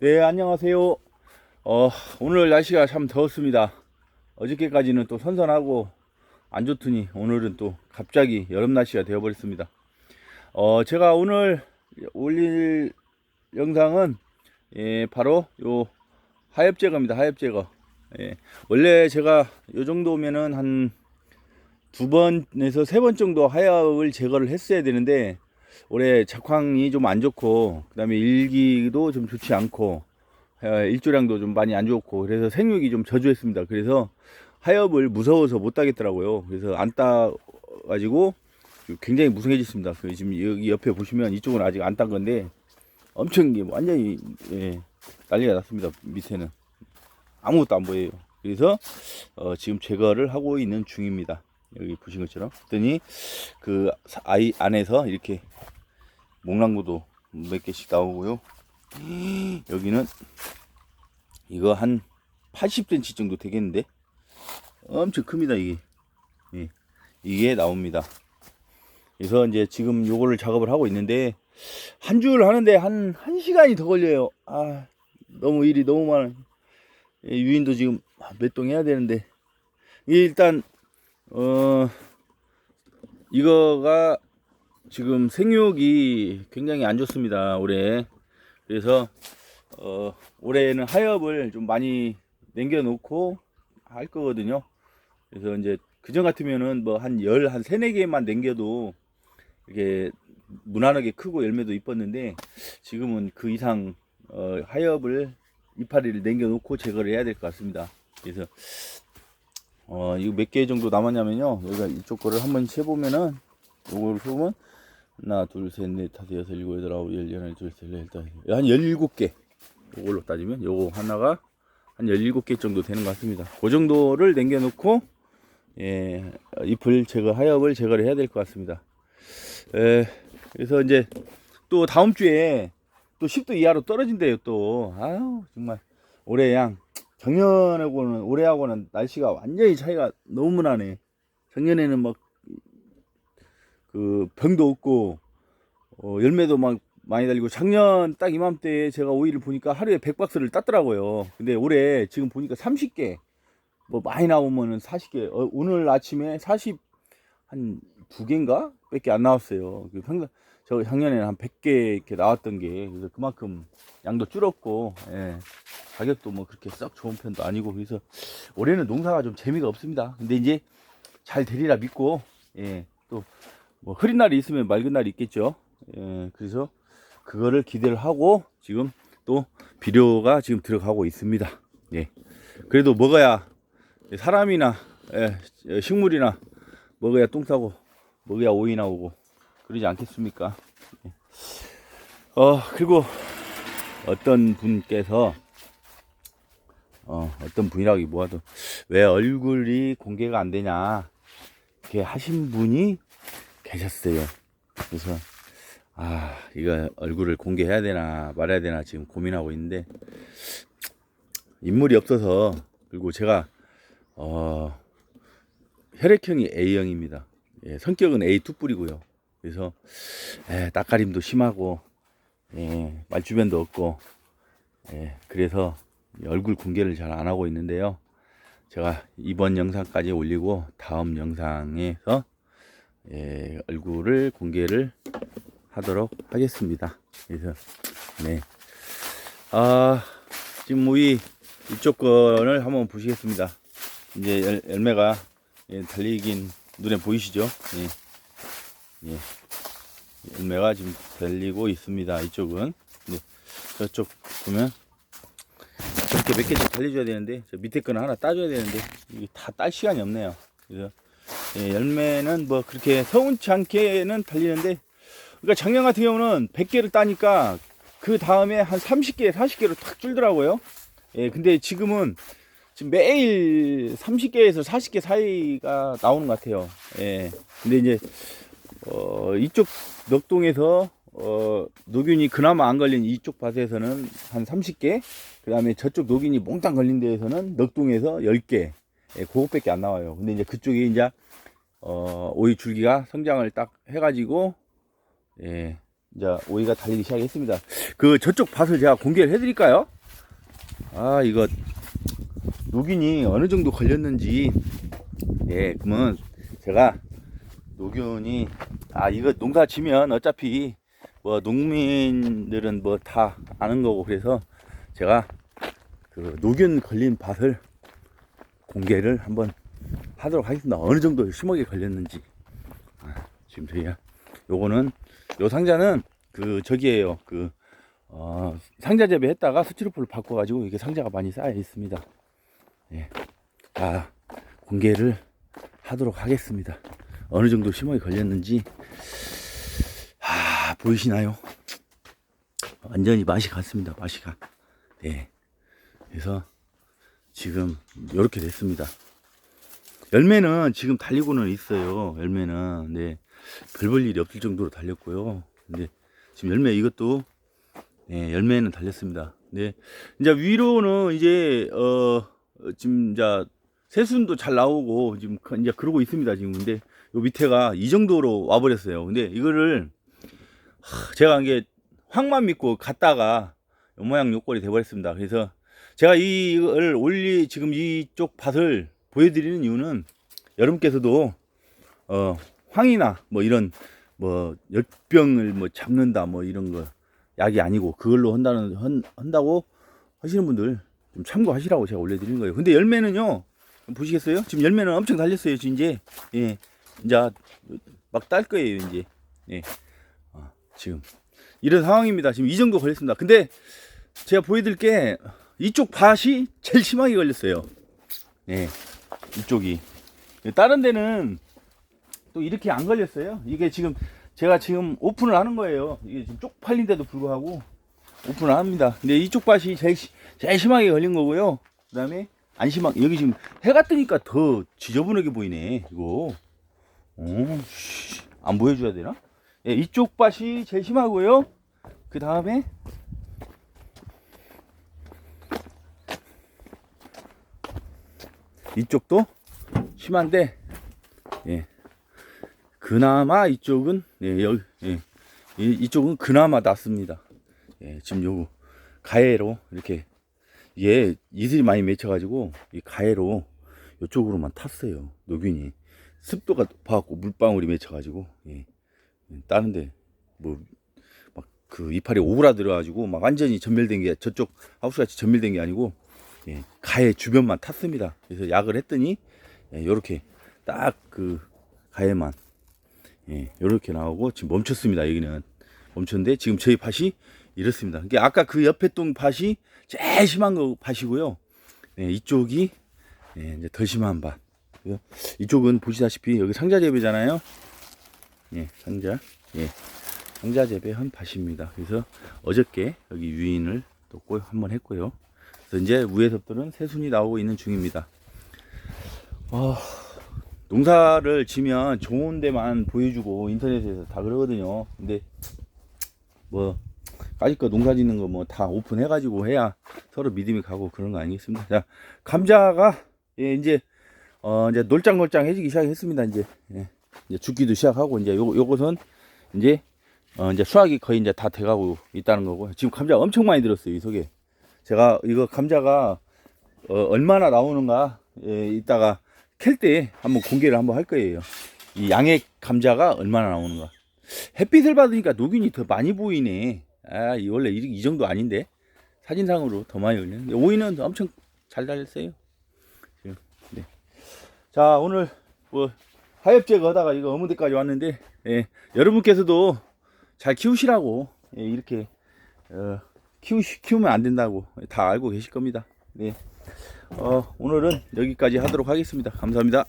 네, 안녕하세요. 어, 오늘 날씨가 참 더웠습니다. 어저께까지는 또 선선하고 안 좋더니 오늘은 또 갑자기 여름 날씨가 되어버렸습니다. 어, 제가 오늘 올릴 영상은 예, 바로 요 하엽 제거입니다. 하엽 제거. 예, 원래 제가 요 정도면은 한 두 번에서 세 번 정도 하엽을 제거를 했어야 되는데 올해 작황이 좀 안 좋고 그다음에 일기도 좀 좋지 않고 어, 일조량도 좀 많이 안 좋고 그래서 생육이 좀 저조했습니다. 그래서 하엽을 무서워서 못 따겠더라고요. 그래서 안 따가지고 굉장히 무성해졌습니다. 그 지금 여기 옆에 보시면 이쪽은 아직 안 딴 건데 엄청 완전히 예, 난리가 났습니다. 밑에는 아무것도 안 보여요. 그래서 어, 지금 제거를 하고 있는 중입니다. 여기 보신 것처럼 그랬더니 그 사- 아이 안에서 이렇게 목랑구도 몇 개씩 나오고요. 여기는 이거 한 80cm 정도 되겠는데 엄청 큽니다 이게 예, 이게 나옵니다. 그래서 이제 지금 요거를 작업을 하고 있는데 한 줄 하는데 한한 시간이 더 걸려요. 아 너무 일이 너무 많아. 예, 유인도 지금 몇 동 해야 되는데 이게 일단 어 이거가 지금 생육이 굉장히 안 좋습니다 올해. 그래서 어 올해는 하엽을 좀 많이 남겨 놓고 할 거거든요. 그래서 이제 그전 같으면은 뭐 한 열한 세네 개만 남겨도 이게 무난하게 크고 열매도 이뻤는데 지금은 그 이상 어 하엽을 이파리를 남겨 놓고 제거를 해야 될 것 같습니다. 그래서 어 이거 몇 개 정도 남았냐면요. 여기가 이쪽 거를 한번 세보면은 요거를 세보면 하나 둘 셋 넷 다섯 여섯 일곱 여덟 아홉 열 열하나 둘 셋넷 일단 한 열일곱 개. 요걸로 따지면 요거 하나가 한 열일곱 개 정도 되는 것 같습니다. 그 정도를 남겨놓고 예 잎을 제거 하엽을 제거를 해야 될 것 같습니다. 에 그래서 이제 또 다음 주에 또 10도 이하로 떨어진대요 또. 아유 정말 올해 양 작년하고는 올해하고는 날씨가 완전히 차이가 너무 나 네. 작년에는 막 그 병도 없고 어, 열매도 막 많이 달리고 작년 딱 이맘때에 제가 오이를 보니까 하루에 100박스를 땄더라고요. 근데 올해 지금 보니까 30개 뭐 많이 나오면은 40개 어, 오늘 아침에 40 한 두 개인가 밖에 안 나왔어요. 그 평균 저 작년에는 한 100개 이렇게 나왔던 게 그래서 그만큼 양도 줄었고 예. 가격도 뭐 그렇게 썩 좋은 편도 아니고 그래서 올해는 농사가 좀 재미가 없습니다. 근데 이제 잘 되리라 믿고 예. 또 뭐 흐린 날이 있으면 맑은 날이 있겠죠. 예. 그래서 그거를 기대를 하고 지금 또 비료가 지금 들어가고 있습니다. 예. 그래도 먹어야 사람이나 예, 식물이나 먹어야 똥 싸고 먹어야 오이 나오고 그러지 않겠습니까? 예. 어 그리고 어떤 분께서 어, 어떤 분이라기 뭐하도 왜 얼굴이 공개가 안 되냐 이렇게 하신 분이 계셨어요. 그래서 아 이거 얼굴을 공개해야 되나 말아야 되나 지금 고민하고 있는데 인물이 없어서 그리고 제가 어 혈액형이 A형입니다. 예, 성격은 A2 뿌리고요. 그래서 에, 낯가림도 심하고 예, 말주변도 없고 예, 그래서 얼굴 공개를 잘 안 하고 있는데요. 제가 이번 영상까지 올리고 다음 영상에서 예, 얼굴을 공개를 하도록 하겠습니다. 그래서 네, 아 지금 우리 이쪽 건을 한번 보시겠습니다. 이제 열, 열매가 예, 달리긴 눈에 보이시죠? 예, 예. 열매가 지금 달리고 있습니다. 이쪽은 네, 저쪽 보면 저렇게 몇 개씩 달려줘야 되는데 저 밑에 거는 하나 따줘야 되는데 이게 다 딸 시간이 없네요. 그래서 예, 열매는 뭐 그렇게 서운치 않게는 달리는데 그러니까 작년 같은 경우는 100개를 따니까 그 다음에 한 30개, 40개로 탁 줄더라고요. 예, 근데 지금은 지금 매일 30개에서 40개 사이가 나오는 것 같아요. 예. 근데 이제 어, 이쪽 넉동에서 어, 노균이 그나마 안 걸린 이쪽 밭에서는 한 30개, 그 다음에 저쪽 노균이 몽땅 걸린 데에서는 넉동에서 10개, 예, 그것밖에 안 나와요. 근데 이제 그쪽에 이제 어, 오이 줄기가 성장을 딱 해가지고 예, 이제 오이가 달리기 시작했습니다. 그 저쪽 밭을 제가 공개를 해드릴까요? 아 이거 녹균이 어느 정도 걸렸는지 예 그러면 제가 녹균이 아 이거 농사 지면 어차피 뭐 농민들은 뭐 다 아는 거고 그래서 제가 그 녹균 걸린 밭을 공개를 한번 하도록 하겠습니다. 어느 정도 심하게 걸렸는지. 아, 지금 저희가 요거는 요 상자는 그 저기에요. 그 어, 상자 재배했다가 스티로폴을 바꿔가지고 이게 상자가 많이 쌓여 있습니다. 예. 자 공개를 하도록 하겠습니다. 어느 정도 심하게 걸렸는지 아 보이시나요? 완전히 맛이 갔습니다. 맛이 가. 네. 그래서 지금 이렇게 됐습니다. 열매는 지금 달리고는 있어요. 열매는 네. 별볼 일이 없을 정도로 달렸고요. 근데 지금 열매 이것도 네, 열매는 달렸습니다. 네. 이제 위로는 이제 어 지금 이제 새순도 잘 나오고 지금 그- 이제 그러고 있습니다. 지금 근데 요 밑에가 이 정도로 와 버렸어요. 근데 이거를 하, 제가 이게 확만 믿고 갔다가 요 모양 요꼴이 돼 버렸습니다. 그래서 제가 이걸 올리 지금 이쪽 밭을 보여드리는 이유는 여러분께서도 어 황이나 뭐 이런 뭐 열병을 뭐 잡는다 뭐 이런 거 약이 아니고 그걸로 한다는 한, 한다고 하시는 분들 좀 참고하시라고 제가 올려드리는 거예요. 근데 열매는요 보시겠어요? 지금 열매는 엄청 달렸어요. 이제 예 이제 막 딸 거예요 이제 예 아, 지금 이런 상황입니다. 지금 이 정도 걸렸습니다. 근데 제가 보여드릴 게 이쪽 밭이 제일 심하게 걸렸어요. 예 이쪽이 다른 데는 또 이렇게 안 걸렸어요. 이게 지금 제가 지금 오픈을 하는 거예요. 이게 지금 쪽팔린데도 불구하고 오픈을 합니다. 근데 이쪽 밭이 제일, 시- 제일 심하게 걸린 거고요. 그 다음에 안 심하게, 여기 지금 해가 뜨니까 더 지저분하게 보이네, 이거. 어, 씨, 안 보여줘야 되나? 예, 이쪽 밭이 제일 심하고요. 그 다음에 이쪽도 심한데, 예. 그나마 이쪽은 예, 여기 예. 이, 이쪽은 그나마 낫습니다. 예, 지금 요거 가해로 이렇게 얘 이슬이 많이 맺혀가지고 이 가해로 이쪽으로만 탔어요. 노균이 습도가 높아갖고 물방울이 맺혀가지고 예. 다른데 뭐 막 그 이파리 오그라들어가지고 막 완전히 전멸된 게 저쪽 하우스같이 전멸된 게 아니고 예, 가해 주변만 탔습니다. 그래서 약을 했더니 예, 요렇게 딱 그 가해만 예, 요렇게 나오고 지금 멈췄습니다. 여기는 멈췄는데 지금 저희 밭이 이렇습니다. 그러니까 아까 그 옆에 동 밭이 제일 심한 거 밭이고요. 예, 이쪽이 예, 이제 더 심한 밭. 이쪽은 보시다시피 여기 상자 재배잖아요. 예, 상자. 예. 상자 재배 한 밭입니다. 그래서 어저께 여기 유인을 또꼭 한번 했고요. 그래서 이제 위에서부터는 새순이 나오고 있는 중입니다. 어, 농사를 지면 좋은 데만 보여주고 인터넷에서 다 그러거든요. 근데 뭐거 농사 짓는 거 뭐 다 오픈해가지고 해야 서로 믿음이 가고 그런 거 아니겠습니까? 자 감자가 예, 이제 어 이제 놀짱놀짱해지기 시작했습니다. 이제 예, 이제 죽기도 시작하고 이제 요 요것은 이제 어 이제 수확이 거의 이제 다 돼가고 있다는 거고 지금 감자 엄청 많이 들었어요 이 속에 제가 이거 감자가 어, 얼마나 나오는가 예, 이따가 캘 때 한번 공개를 한번 할 거예요. 이 양액 감자가 얼마나 나오는가. 햇빛을 받으니까 녹균이 더 많이 보이네. 아, 이 원래 이, 이 정도 아닌데 사진상으로 더 많이 올리는. 오이는 엄청 잘 달렸어요. 지금, 네. 자 오늘 뭐 하엽제거 하다가 이거 어무대까지 왔는데 예, 여러분께서도 잘 키우시라고 예, 이렇게 어, 키우 키우면 안 된다고 다 알고 계실 겁니다. 네. 어, 오늘은 여기까지 하도록 하겠습니다. 감사합니다.